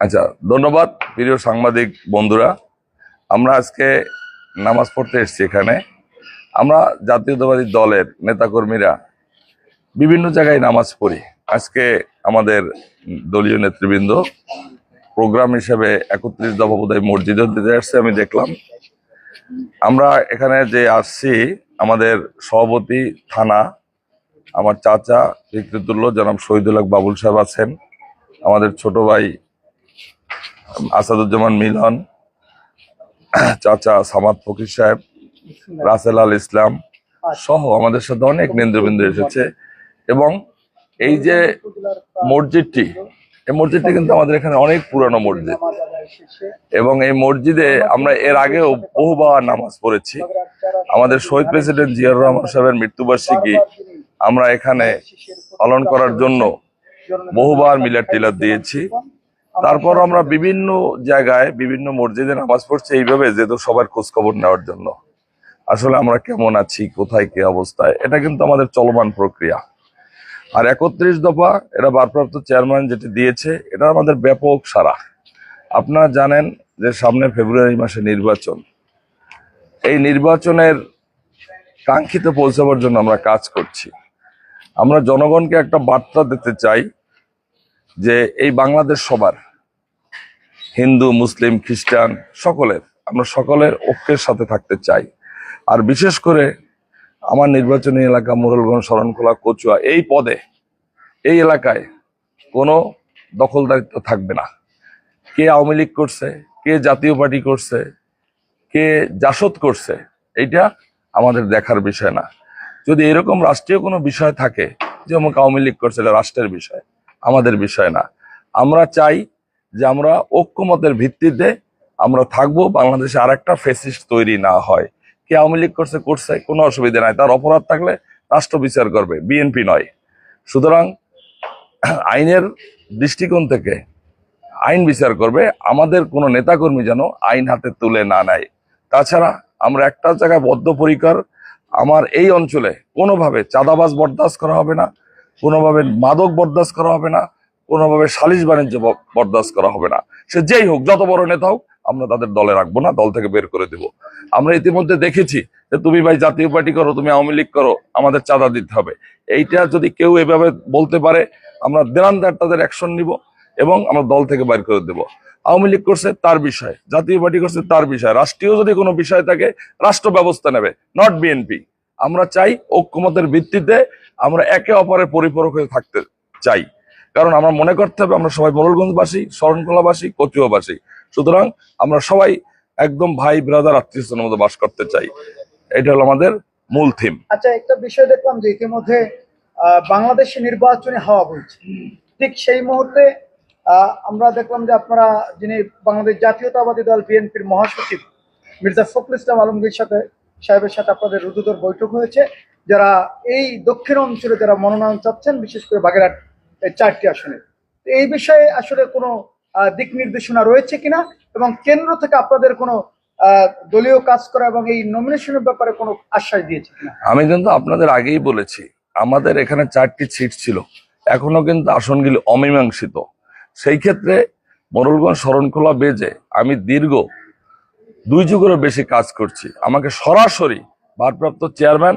আচ্ছা ধন্যবাদ প্রিয় সাংবাদিক বন্ধুরা। আমরা আজকে নামাজ পড়তে এসেছি এখানে। আমরা জাতীয়তাবাদী দলের নেতাকর্মীরা বিভিন্ন জায়গায় নামাজ পড়ি। আজকে আমাদের দলীয় নেতৃবৃন্দ প্রোগ্রাম হিসেবে একত্রিশ দফা বোধহয় মসজিদে দিতে আসছে, আমি দেখলাম। আমরা এখানে যে আসছি, আমাদের সভাপতি থানা, আমার চাচা বিকৃতুল্য জনাব শহীদুল হক বাবুল সাহেব আছেন। আমাদের ছোট ভাই আসাদুজ্জামান মিলন, চাচা সামাদ ফকির সাহেব, রাসেল আল ইসলাম সহ আমাদের সাথে অনেক নেন্দ্রবৃন্দ এসেছে। এবং এই যে মসজিদটি, এই মসজিদটি কিন্তু আমাদের এখানে অনেক পুরানো মসজিদ। এবং এই মসজিদে আমরা এর আগেও বহুবার নামাজ পড়েছি। আমাদের শহীদ প্রেসিডেন্ট জিয়াউর রহমান সাহেবের মৃত্যুবার্ষিকী আমরা এখানে পালন করার জন্য বহুবার মিলার টিলার দিয়েছি। তারপর আমরা বিভিন্ন জায়গায় বিভিন্ন মসজিদে নামাজ পড়ছি এইভাবে যেহেতু সবার খোঁজখবর নেওয়ার জন্য। আসলে আমরা কেমন আছি কোথায় কি অবস্থায় এটা কিন্তু আমাদের চলমান প্রক্রিয়া। আর একত্রিশ দফা এটা ভারপ্রাপ্ত চেয়ারম্যান যেটি দিয়েছে এটা আমাদের ব্যাপক সারা আপনারা জানেন যে সামনে ফেব্রুয়ারি মাসে নির্বাচন। এই নির্বাচনের কাঙ্ক্ষিত পৌঁছাবার জন্য আমরা কাজ করছি। আমরা জনগণকে একটা বার্তা দিতে চাই যে এই বাংলাদেশ সবার, হিন্দু, মুসলিম, খ্রিস্টান, সকলের, আমরা সকলের ঐক্যের সাথে থাকতে চাই। আর বিশেষ করে আমার নির্বাচনী এলাকা মোরলগঞ্জ শরণখোলা, কচুয়া, এই পদে, এই এলাকায় কোনো দখলদারিত্ব থাকবে না। কে আওয়ামী লীগ করছে, কে জাতীয় পার্টি করছে, কে জাসদ করছে, এইটা আমাদের দেখার বিষয় না। যদি এরকম রাষ্ট্রীয় কোনো বিষয় থাকে যে অমুক আওয়ামী লীগ করছে, এটা রাষ্ট্রের বিষয়। আমাদের বিষয় না। আমরা চাই যে আমরা ঐক্যমতের ভিত্তিতে আমরা থাকব, বাংলাদেশে আর একটা ফেসিস্ট তৈরি না হয়। কে আওয়ামী লীগ করছে করছে, কোনো অসুবিধা নাই। তার অপরাধ থাকলে রাষ্ট্র বিচার করবে বিএনপি নয়। সুতরাং আইনের দৃষ্টিকোণ থেকে আইন বিচার করবে, আমাদের কোনো নেতাকর্মী যেন আইন হাতে তুলে না নেয়। তাছাড়া আমরা একটা জায়গায় বদ্ধপরিকর, আমার এই অঞ্চলে কোনোভাবে চাঁদাবাজ বরদাস্ত করা হবে না। কোনোভাবে মাদক বরদাস্ত করা হবে না, কোনোভাবে সালিশ বাণিজ্য বরদাস্ত করা হবে না। সে যেই হোক, যত বড় নেতা হোক, আমরা তাদের দলে রাখব না, দল থেকে বের করে দেব। আমরা ইতিমধ্যে দেখেছি যে তুমি ভাই জাতীয় পার্টি করো, তুমি আওয়ামী লীগ করো, আমাদের চাঁদা দিতে হবে। এইটা যদি কেউ এভাবে বলতে পারে, আমরা দেনান্দার তাদের অ্যাকশন নিব এবং আমরা দল থেকে বাইর করে দেব। আওয়ামী লীগ করছে তার বিষয়, জাতীয় পার্টি করছে তার বিষয়। রাষ্ট্রীয় যদি কোনো বিষয় থাকে, রাষ্ট্র ব্যবস্থা নেবে নট বিএনপি আমরা চাই ঐক্যমতের ভিত্তিতে আমরা একে অপরের পরিপূরক হয়ে থাকতে চাই। কারণ আমরা মনে করতে হবে আমরা সবাই মোরলগঞ্জবাসী শরণখোলাবাসী কচুয়াবাসী। সুতরাং আমরা সবাই একদম ভাই ব্রাদার আত্মীয়স্থানের মধ্যে বাস করতে চাই। এটা হলো আমাদের মূল থিম আচ্ছা একটা বিষয় দেখলাম যে ইতিমধ্যে বাংলাদেশে নির্বাচনী হাওয়া বলছে ঠিক সেই মুহূর্তে আমরা দেখলাম যে আপনারা যিনি বাংলাদেশ জাতীয়তাবাদী দল, বিএনপির মহাসচিব, মির্জা ফখরুল ইসলাম আলমগীর সাথে সাহেবের সাথে আপনাদের রুদুদর বৈঠক হয়েছে। যারা এই দক্ষিণ অঞ্চলে যারা মনোনয়ন চাচ্ছেন, বিশেষ করে বাগেরহাট চারটি আসনে। এই বিষয়ে আসলে কোনো দিক নির্দেশনা রয়েছে কিনা এবং কেন্দ্র থেকে আপনাদের কোনো দলীয় কাজ করা এবং এই নমিনেশনের ব্যাপারে কোনো আশ্বাস দিয়েছে আমি কিন্তু আপনাদের আগেই বলেছি, আমাদের এখানে চারটি সিট ছিল। এখনও কিন্তু আসনগুলি অমীমাংসিত। সেই ক্ষেত্রে মোরলগঞ্জ শরণখোলা বেজে আমি দীর্ঘ দুই যুগেরও বেশি কাজ করছি। আমাকে সরাসরি ভারপ্রাপ্ত চেয়ারম্যান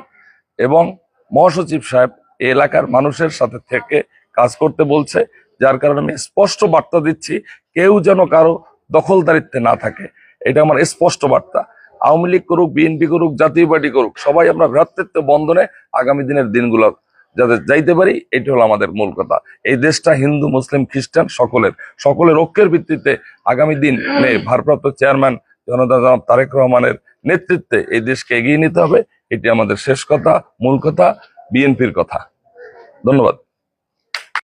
এবং মহাসচিব সাহেব এলাকার মানুষের সাথে থেকে কাজ করতে বলছে, যার কারণে আমি স্পষ্ট বার্তা দিচ্ছি, কেউ যেন কারও দখলদারিত্বে না থাকে। এটা আমার স্পষ্ট বার্তা। আওয়ামী লীগ করুক, বিএনপি করুক, জাতীয় পার্টি করুক, সবাই আমরা ভ্রাতৃত্ব বন্ধনে আগামী দিনের দিনগুলো যাতে যাইতে পারি, এটা হলো আমাদের মূল কথা। এই দেশটা হিন্দু, মুসলিম, খ্রিস্টান সকলের সকলের ঐক্যের ভিত্তিতে আগামী দিন ভারপ্রাপ্ত চেয়ারম্যান জনতা জনাব তারেক রহমানের নেতৃত্বে এই দেশকে এগিয়ে নিতে হবে। এটি আমাদের শেষ কথা, মূল কথা, বিএনপির কথা। ধন্যবাদ।